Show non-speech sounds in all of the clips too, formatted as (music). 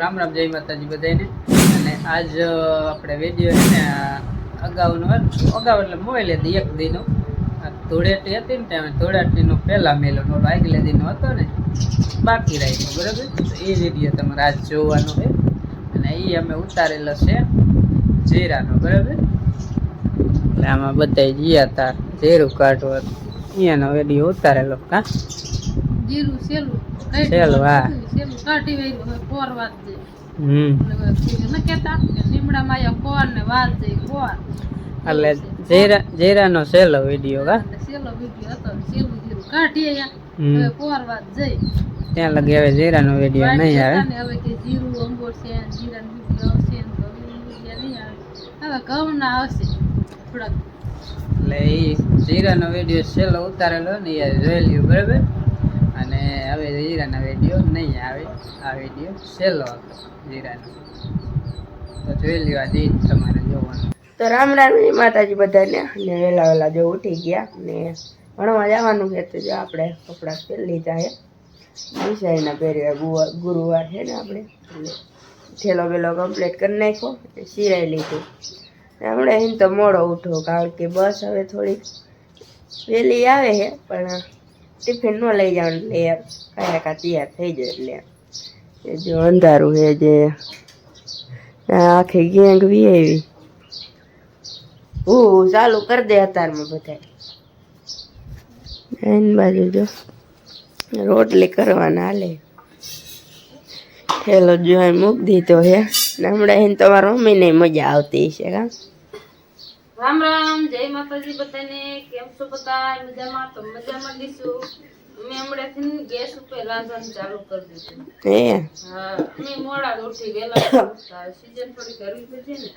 રામ રામ, જય માતાજી બધાને અને આજ આપણે વીડિયો છે ને અગાઉનો અગાઉ એટલે મોબાઈલ હતી એક દીનો. ધૂળેટી હતી ને ત્યાં ધૂળેટીનો પહેલાં મેલો નો આગલે દીનો હતો ને, બાકી રાખ્યો, બરાબર? તો એ વીડિયો તમારે આજ જોવાનો છે. અને એ અમે ઉતારેલો છે જીરાનો બરાબર? એટલે આમાં બધા ગયા હતા જીરું કાઢવા. અહીંયાનો વીડિયો ઉતારેલો, કા? જીરું સેલું. સેલું, કાઢી કોર વાત છે. હમ. ન કેતા કે લીમડામાં કોર ને વાત છે કોર. એટલે જીરા જીરાનો સેલો વીડિયો કા? સેલો વીડિયો હતો સેલું જીરું કાઢી આયા. કોર વાત જઈ ત્યાં લગી હવે જીરાનો વીડિયો નહીં આવે. ને હવે કે જીરું અંગોર છે જીરા જીરાનો વીડિયો આવશે હવે ઘઉં ના આવશે થોડાક. એટલે એ જીરાનો વીડિયો સેલો ઉતારેલો ને એ જોઈ લ્યો બરાબર? અને હવે જીરાના વીડિયો નહીં આવે. આ વીડિયો છેલ્લો હતો જીરાનો તો જોઈ લેવા દે તમારે જોવાનું. તો રામ રામ માતાજી બધાને. અને વહેલા વહેલા જો ઉઠી ગયા ને ભણવા જવાનું છે તો જો આપણે કપડાં પહેરી જાય વિષયના પહેર્યા ગુરુવાર છે ને આપણે. થેલો બેલો કમ્પ્લીટ કરી નાખ્યો અને સિરાઈ લીધું. હમણાં એમ તો મોડો ઉઠો કારણ કે બસ હવે થોડીક વહેલી આવે છે, પણ ટિફિન ન લઈ જવાનું એટલે કયા કા તૈયાર થઈ જાય એટલે. જો અંધારું છે જે. આખી ગેંગ વી આવી. હું ચાલુ કરી દે અત્યારમાં બધા એની બાજુ જો. રોટલી કરવાના હાલે. થેલો જો મૂક મૂકી દીધો હે. હમણાં એને તમારા મમ્મીને મજા આવતી છે કા? રામ રામ જય માતાજી બધાને કેમ છો બધા? મજામાં? તો મજામાં દીશું અમે હમણાંથી ગેસ ઉપર રાંધવાનું ચાલુ કરી દીધું. હે હા અમે મોડા ઉઠી વેલા સીઝન થોડી કરવી પડશે ને.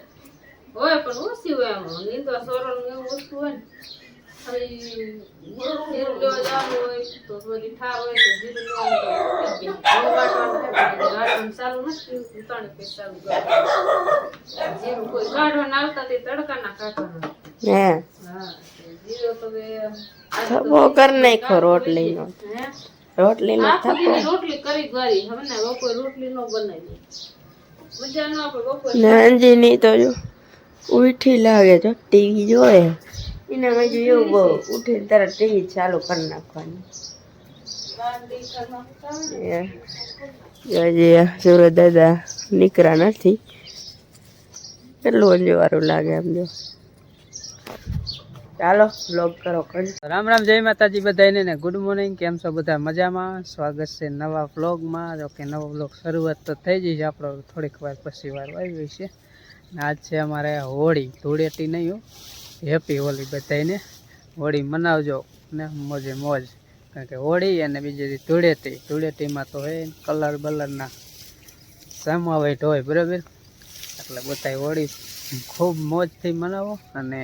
હોય પણ ઓછી હોય આમ. નીંદવા સોરણ એવું વસ્તુ હોય ને. જીરું જવાનું હોય તો થોડી હોય તો જીરું નથી જીરું કોઈ આવતા તે તડકાના કાઢવાના હા જીરો તો નાખો રોટલીનો. હે રોટલીનો આખો થપ્પો. રોટલી કરી ગરી હવે ને બપોર રોટલી નો બનાવી મજા ન આપણે બપોર ને તો જો ઉઠી લાગે જો ટીવી જોવે. એને બાજુ એવું બહુ ઉઠીને તરત ટીવી ચાલુ કરી નાખવાની. એ સુરત દાદા નીકળ્યા નથી. કેટલું અંજવારું લાગે એમ જો. ચાલો બ્લોગ કરો કર રામ રામ જય માતાજી બધાને ને ગુડ મોર્નિંગ કેમ છો બધા? મજામાં? સ્વાગત છે નવા વ્લોગમાં જો કે નવો વ્લોગ શરૂઆત તો થઈ જઈ છે. આપણો થોડીક વાર પછી વાર આવી છે. ને આજ છે અમારે હોળી. ધૂળેટી નહીં હો. હેપી હોળી બધાને હોળી મનાવજો ને મોજે મોજ. કારણ કે હોળી અને બીજી ધૂળેટી. ધૂળેટીમાં તો હે કલર બલરના સમાવેટ હોય બરાબર? એટલે બધાય હોળી ખૂબ મોજથી મનાવો અને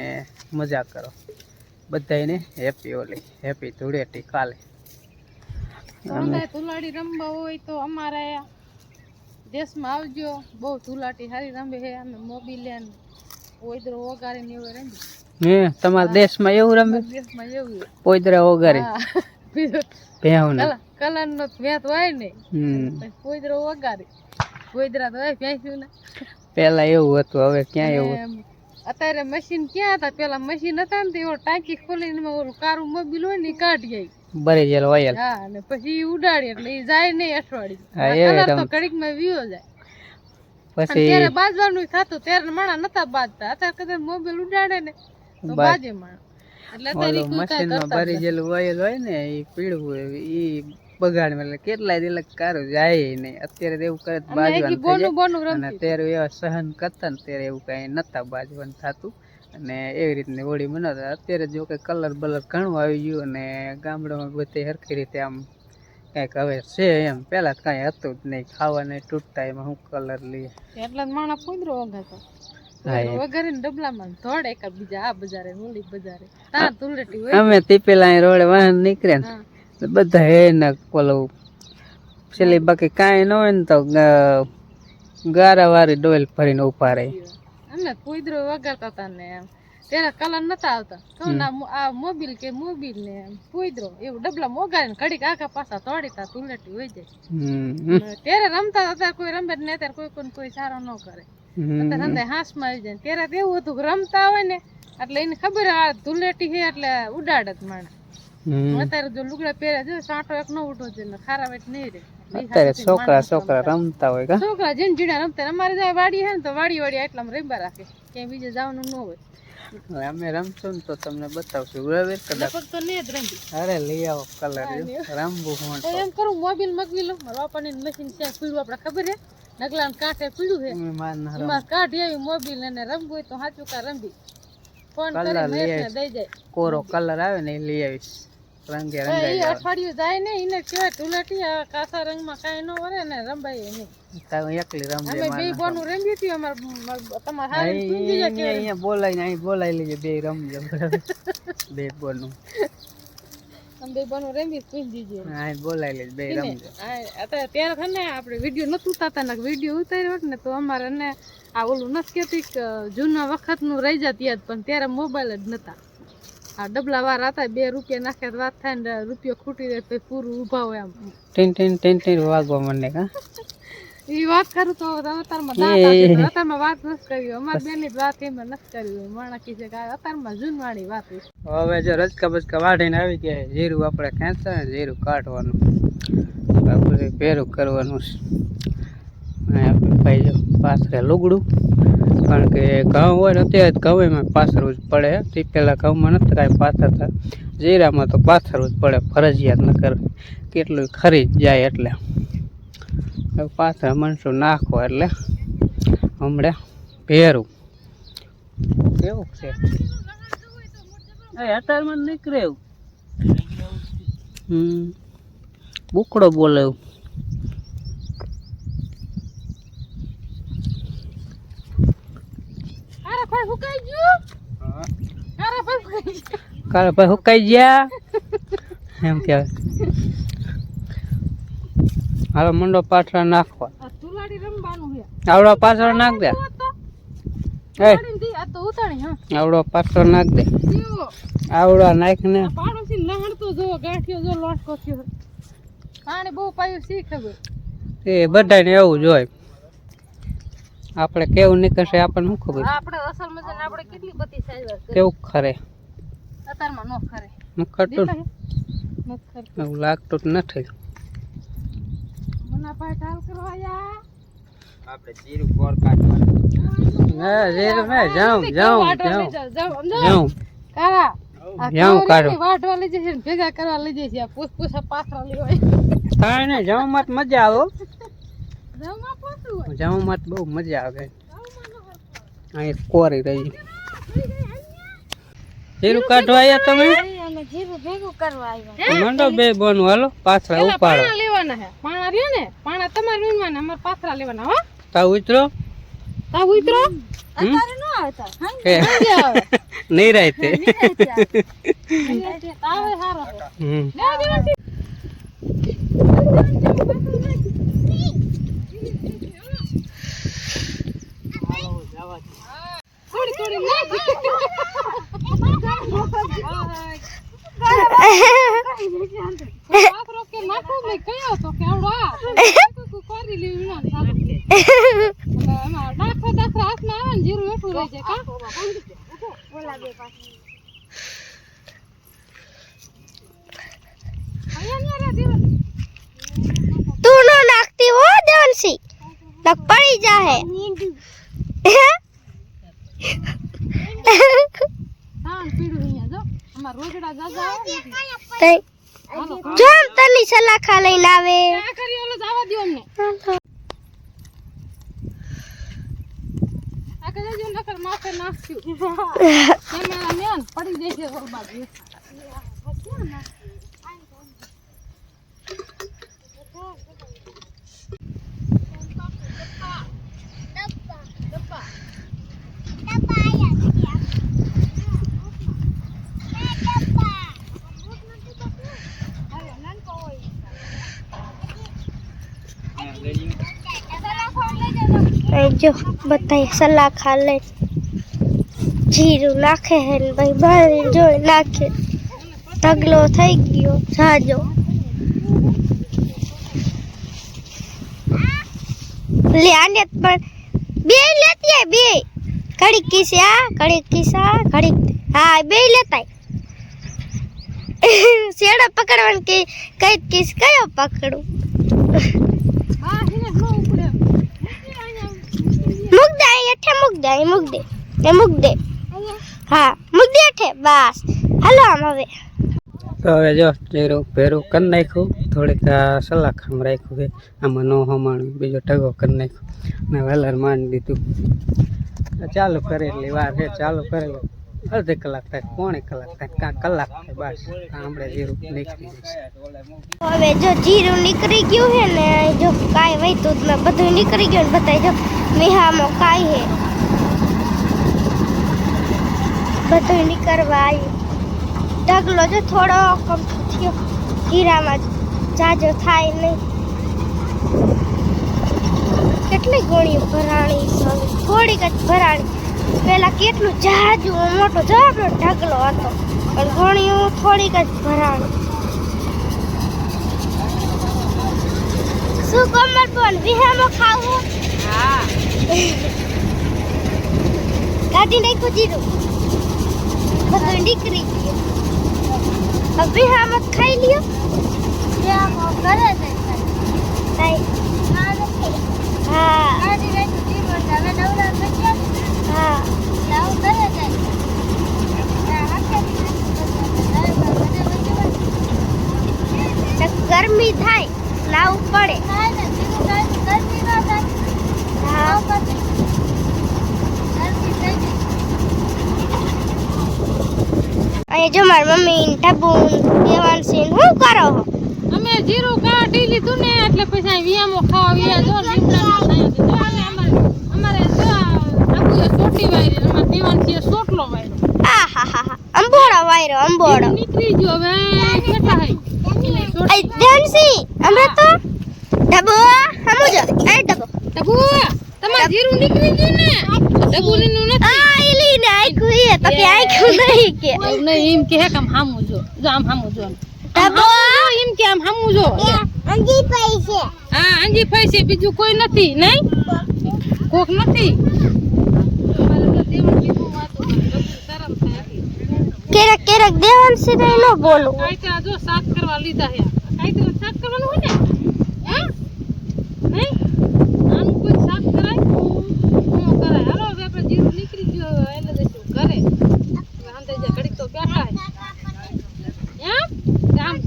મજા કરો. બધાને હેપી હોલી હેપી ધૂળેટી કાલે. ધુલાટી રમવા હોય તો અમારે દેશમાં આવજો. બહુ ધુલાટી સારી રમે છે. અમે મોબી લેન ઓઈદરો વગાડી ને એવું રમી હે તમારા દેશમાં એવું રમે? દેશમાં એવું. પોઈદરા વગારે ભેહું કલર નો ભેત હોય ને પોઈદરો વગાડી પોઈદરા તો હોય ભેંસ્યું ને. પેલા એવું હતું હવે ક્યાં એવું અત્યારે મશીન ક્યાં હતા? પેલા મશીન હતા ને એવો ટાંકી ખોલીને ને ઓલું કારું મોબીલ હોય ને કાઢી આવી ભરી જેલ ઓયલ હા અને પછી એ ઉડાડી એટલે એ જાય નહીં અઠવાડિયું. કલર તો ઘડીકમાં વીયો જાય. પછી ત્યારે બાજવાનું થતું ત્યારે માણા નતા બાજતા. અત્યારે કદાચ મોબાઈલ ઉડાડે ને બાજે મશીનમાં ભરી જેલું ઓયલ હોય ને એ પીળું હોય એ બગાડ એટલે કેટલાય દિલક કારું જાય નહીં. અત્યારે તો એવું કરે બાજવાનું અને સહન કરતા ને ત્યારે એવું કાંઈ નતા બાજવાનું થતું. અને એવી રીતની હોળી મનાવતા. અત્યારે જો કે કલર બલર ઘણું આવી ગયું અને ગામડામાં બધી સરખી રીતે આમ કંઈક હવે છે એમ. પહેલાં તો કાંઈ હતું જ નહીં. ખાવાને તૂટતા એમાં શું કલર લઈએ. એટલે માણસ કુદરો વગાડતો અમે તીપેલા રોડે વાહન નીકળે ને બધા હે ને છેલ્લી બાકી કાંઈ ન હોય ને તો ગારા વાળી ડોલ ભરીને ઊભા રહે. અમે કુદરો વગાડતા હતા ને એમ. તેના કલર નતા આવતા. કહું આ મોબિલ કે મોબીલ ને કુદરો એવું ડબલા મોગાડીને ઘડીક આખા પાછા તોડીતા તુલેટી હોય જાય. હમ. ત્યારે રમતા હતા કોઈ રમે જ નહીં અત્યારે કોઈ કોઈને કોઈ સારો ન કરે. રમતા હાંસમાં આવી જાય. ત્યારે એવું હતું કે રમતા હોય ને એટલે એને ખબર આ ધૂલેટી છે એટલે ઉડાડત જ માણસ અત્યારે જો લુગડા પહેર્યા જો સાંટો એક નો ઉઠો છે ને ખારા વેટ નહીં રે અત્યારે છોકરા છોકરા રમતા. હોય છોકરા જેમ જીડા રમતા અમારે જાય વાડી હે ને તો વાડી વાડી એટલા રેબા રાખે. ક્યાંય બીજે જવાનું ન હોય. અમે રમશું ને તો તમને બતાવશું. બરાબર કદાચ તો ને જ રમતી અરે લઈ આવો કલર રમવું હું એમ કરું મોબાઈલ મગવી લો મારા બાપાની મશીન છે પીળું આપણે ખબર છે? નગલાને કાંઠે પીળું છે. માર ના રમ. એમાં કાઢી આવી મોબાઈલ અને રમવું હોય તો સાચું કા રમવી ફોન કરી મહેશને દઈ જાય. કોરો કલર આવે ને એ લઈ આવીશ. રંગે રંગાઈ અઠવાડિયું જાય ને એને કહેવાય ધૂળેટી આ કાસા રંગમાં કાંઈ ન વરે ને રંબાય નહીં. તારે એકલી રમજે અમે બે બોનું રમ્યું હતી અમાર તમારે હારી પૂંજી જાય અહીંયા અહીંયા બોલાય અહીં બોલાઈ લેજે બે રમજે. બે બોનું બે બોનું રમી પૂંજી જાય અહીં બોલાઈ લેજે બે રમજે. અત્યારે ત્યારે છે ને આપણે વીડિયો નતું ઉતારતા ને વીડિયો ઉતાર્યો હોત ને તો અમારે ને આ ઓલું નથી કહેતી કે જૂના વખતનું રહી જતી યાદ પણ ત્યારે મોબાઈલ જ નતા. આ ડબલા વાર હતા બે રૂપિયા નાખે વાત થાય ને રૂપિયો ખૂટી રહે તો પૂરું ઊભા હોય આમ. ટીન ટીન ટીન ટીન વાગવા કા? એ વાત કરું તો અતારમાં દાંત આવશે પણ અતારમાં વાત નથી કરી અમારી બેની જ વાત એમાં નથી કરી કહે છે કે આ અતારમાં જૂનવાણી વાત હવે જો રચકા બચકા વાઢીને આવી ગયા. જીરું આપણે ખેંચતા ને જીરું કાઢવાનું. આપણે ભેરું કરવાનું ભાઈ જો પાથરે લુગડું. કારણ કે ઘઉં હોય ને અત્યારે ઘઉં એમાં પાથરવું જ પડે. તે પહેલાં ઘઉંમાં નથી કાંઈ પાથરતા જીરામાં તો પાથરવું જ પડે. ફરજિયાત ન નકર કેટલું ખરી જાય એટલે. હવે મણસો નાખો એટલે હમણાં પહેરું. કેવું છે? એ અત્યારમાં નીકળે એવું. હમ. બુકડો બોલે એવું. કાલે ભાઈ હુકાઈ ગયા? (laughs) એમ કહેવાય. હાલો મંડો પાછળ નાખવા. આવડો પાછળ નાખ દે. આવડો પાછળ નાખ દે. આવડો નાખ ને. એ બધાને એવું જ હોય. આપણે કેવું નીકળશે આપણને શું ખબર? આપણે અસલ મજા આપણે કેટલી બધી સાઈઝ કેવું ખરે? અત્યારમાં નો ખરે. દેખાય? ખરતું. એવું લાગતું જ નથી. ભાઈ ઢાલ કરવા યા આપણે જીરું કોર કાઢવાનું. ના જીરું ના જાઉં જાઉં જાઉં લઈ જાઓ, જાઓ, સમજો? જાઉં. કાળા, જાઉં. કાઢો. વાટવા લઈ જશે ભેગા કરવા લઈ જશે આ પૂછ પૂછા પાથરા લેવાય કાંઈ નહીં જાઉં માં મજા આવે જાઉં માં બહુ મજા આવે. અહીં કોરી રહી. જીરું કાઢવા આવ્યા તમે? અમે જીરું ભેગું કરવા આવ્યા. મંડો બે બોનું હાલો પાથરા ઉપાડો. પાણા લેવાના હે? પાણા રહ્યો ને? પાણા તમારે વીણવાના અમાર પાથરા લેવાના હો. તા ઉતરો. તા ઉતરો? અત્યારે નો આવતા. એ નહીં રહેતે આવે. હારો. હમ. થોડી થોડી (laughs) (laughs) નાખ. પાથરો કે નાખો મેં કયો તો કે આવડો આ. કોઈ કોરી લેવી ના સારું છે. એટલે એમાં ડાખો દાખલા હાથમાં આવે ને જીરું હેઠું રહી જાય કા? અહીંયા ન્યા રે દેવા. તું નો નાખતી હો દેવનસી નક પડી જાહે ધાન પીળું અહીંયા જો અમાર રોજડા જાજા આવે ને એટલે. તઈ હાલો, જો આમ તની સલાખા લઈને આવે (laughs) દ્યો અમને આ કદાચ જો બતાય સલાહ ખા જો લઈ જીરું નાખે હે ને ભાઈ બારી જોઈ નાખે તગલો થઈ ગયો સાજો લે આને પણ બે લેતી આય બે ઘડીક કિસે આ ઘડીક કિસા ઘડીક હા બે લેતાય શેડો પકડવાનું કે કઈ કિસ કયો પકડું મૂક દે હેઠે મૂક દે મૂક દે એ મૂક દે હા મૂક દે હેઠે બસ. હાલો આમ હવે. તો હવે જો, જીરું, ભેરું કરી નાખ્યું. થોડીક, આ સલાખામ રાખ્યું કે આમાં નો હમાણું, બીજો ટગો કરી નાખ્યો. ને વેલર માંડી દીધું. ચાલુ કરેલી વાર છે, ચાલુ કરેલું. અડધી કલાક થાય, પોણી કલાક થાય કાં કલાક થાય, બસ આપણે જીરું નીકળી જશે હવે જો જીરું નીકળી ગયું છે ને, જો કાંઈ વહીતું ને બધું નીકળી ગયું ને બતાવી જો મિહામાં કાંઈ હે બધું નીકળવા આવ્યું. ઢગલો જો થોડો કમ થયો. જીરામાં જાજો થાય નહીં. કેટલી ગોળીઓ ભરાણી. થોડીક જ ભરાણી. પેલા કેટલું જાજુ મોટો જાબડો ઢગલો હતો. પણ ઘણી થોડીક જ ભરાણ. શું કમર પણ વિહામો ખાવું? હા. કાઢી નાખ્યું જીરું. બધું નીકળી ગયું. હવે વિહામાં ખાઈ લ્યો. વિહામો કરે છે. હા. હા ગરમી થાય, લાવું પડે. હા. જો મારી મમ્મી ટબુન દેવાનસિંહ શું કરો છો અમે જીરું કાઢી લીધું ને એટલે પછી વિયામો ખાવા વિયા જો આને અમારે અમારે આ આખું એ સોટી વાયરી અમારે દેવાનસિંહે વાયરો આ હા હા હા અંબોડો વાયરો અંબોડો નીકળી ગયો હવે કેટલા હે? અઈ દેવાનસિંહ અમે તો ડબો સમજો એ ડબો ડબો તમારે જીરું નીકળી ગયું ને? ટબુ નું નથી. આ ઈલી ને આખું એ. તમે આખું નહીં કે. નહીં એમ કે હે કે આમ હામું જો. જો આમ હામું જો. ડબો એમ કે આમ હામું જો. અંજી પૈસે. હા અંજી પૈસે બીજું કોઈ નથી નહીં? કોક નથી? અમારે તો દેવાનસિંહ બહુ વાતો કરે. ટબુ શરમ થાય આટલી. કેરક કેરક દેવાનસિંહ ને ન બોલું કાંઈતરા જો સાફ કરવા લીધા હે કાંઈતરા સાફ કરવાનું હોય ને હે નહીં આનું કોઈ સાફ કરાય ન કરાય હાલો હવે આપણે જીરું નીકળી ગયું હવે એને દઈશું ઘરે હવે હાંતે જે ઘડીક તો બેઠા હે એમ આમ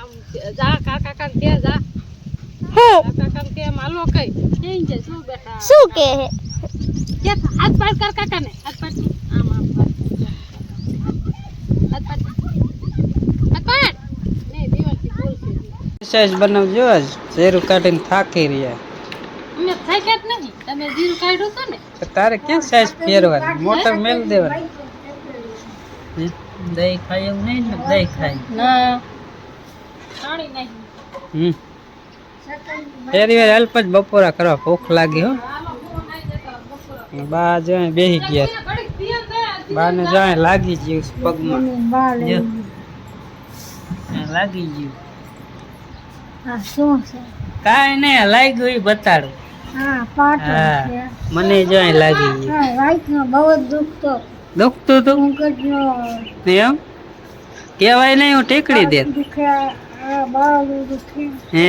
આમ જા કાકા કાકા કે જા હું કાકા કાકા કે એમ હાલો કઈ કેમ છે શું બેઠા શું કે હે કે હાથ પાડ કર કાકા ને હાથ પાડ આમ આમ પાડ. હાથ પાડ હાથ પાડ નહીં દીવાથી બોલશે સાઈઝ બનાવજો આજ. ઝેરું કાઢીને થાકી રહ્યા. અમે થાક્યા જ નહીં તમે ઝીરું કાઢ્યું તો ને? તારે ક્યાં સાઈઝ ફેરવાની મોટર મેલ દેવાની. દહીં ખાય એવું નહીં ને? દહીં ખાય. ના. પાણી નહીં. હમ. ફેરી વાર અલ્પ જ બપોરા કરવા. ભૂખ લાગી હો. બા જો બેસી ગયા. બાને જો લાગી ગયું પગમાં. લાગી જો. લાગી ગયું કાંઈ નહીં લાગ્યું એ બતાડું. હા મને જો લાગી ગયું દુખતું હતું એમ? કેવાય નહીં હું ટેકડી દે. હે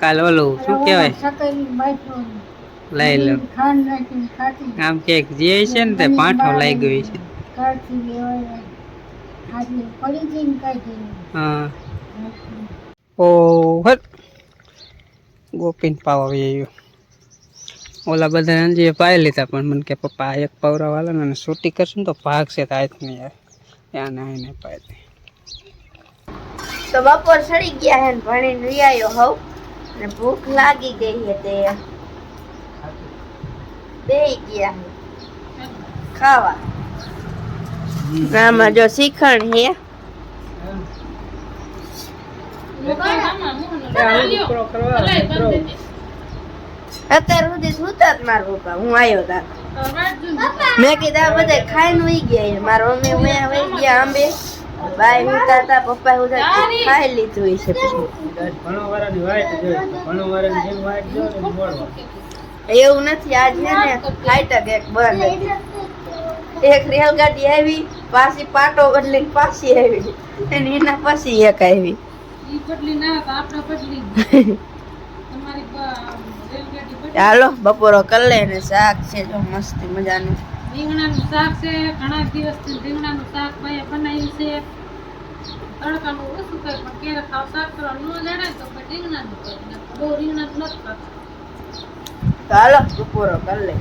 કાલ ઓલું શું કહેવાય? લઈ લો. આમ કે જે છે ને તે પાઠો લઈ ગયું છે. હા. ઓ હટ. ગોપીન પાવ આવી આવ્યો ઓલા બધા અંજીએ પાઈ લીધા પણ મને કે પપ્પા એક પવરા વાળા ને છૂટી કરશું ને તો ભાગશે તો હાથ નહીં યાર. ત્યાં આઈને પાઈ પાય તો બપોર સડી ગયા હે ને ભણીને રિયાયો હવ ને ભૂખ લાગી ગઈ હે તે બેહી ગયા હે ખાવા હમ. આમાં જો શ્રીખંડ હે આમાં મોહન એ આવું જો કરવા હે. અત્યાર સુધી સુતા જ મારા પપ્પા. હું આવ્યો તા. મેં કીધા બધા ખાઈને વહી ગયા છે. મારા મમ્મી મેં વહી ગયા આંબે. બાય હુતા તા પપ્પા હુતા ખાઈ લીધું પછી. ઘણો ઘણો જેમ જો ને મોડવા એવું નથી આજ છે ને જ એક બંધ. એક રેલગાડી આવી પાછી પાટો બદલી પાછી આવી. અને એના પછી એક આવી. ચાલો બપોરો કરી લે ને શાક છે જો મસ્ત મજાનું. રીંગણાનું શાક છે ઘણા દિવસથી રીંગણાનું શાક ભાઈએ બનાવ્યું છે. તડકાનું ઓછું ખાય પણ ક્યારેક ખાવ શાક કરવા ન જાણે તો રીંગણાનું. બહુ રીંગણાનું નથી ખાતું. ચાલો બપોરો કરી લે.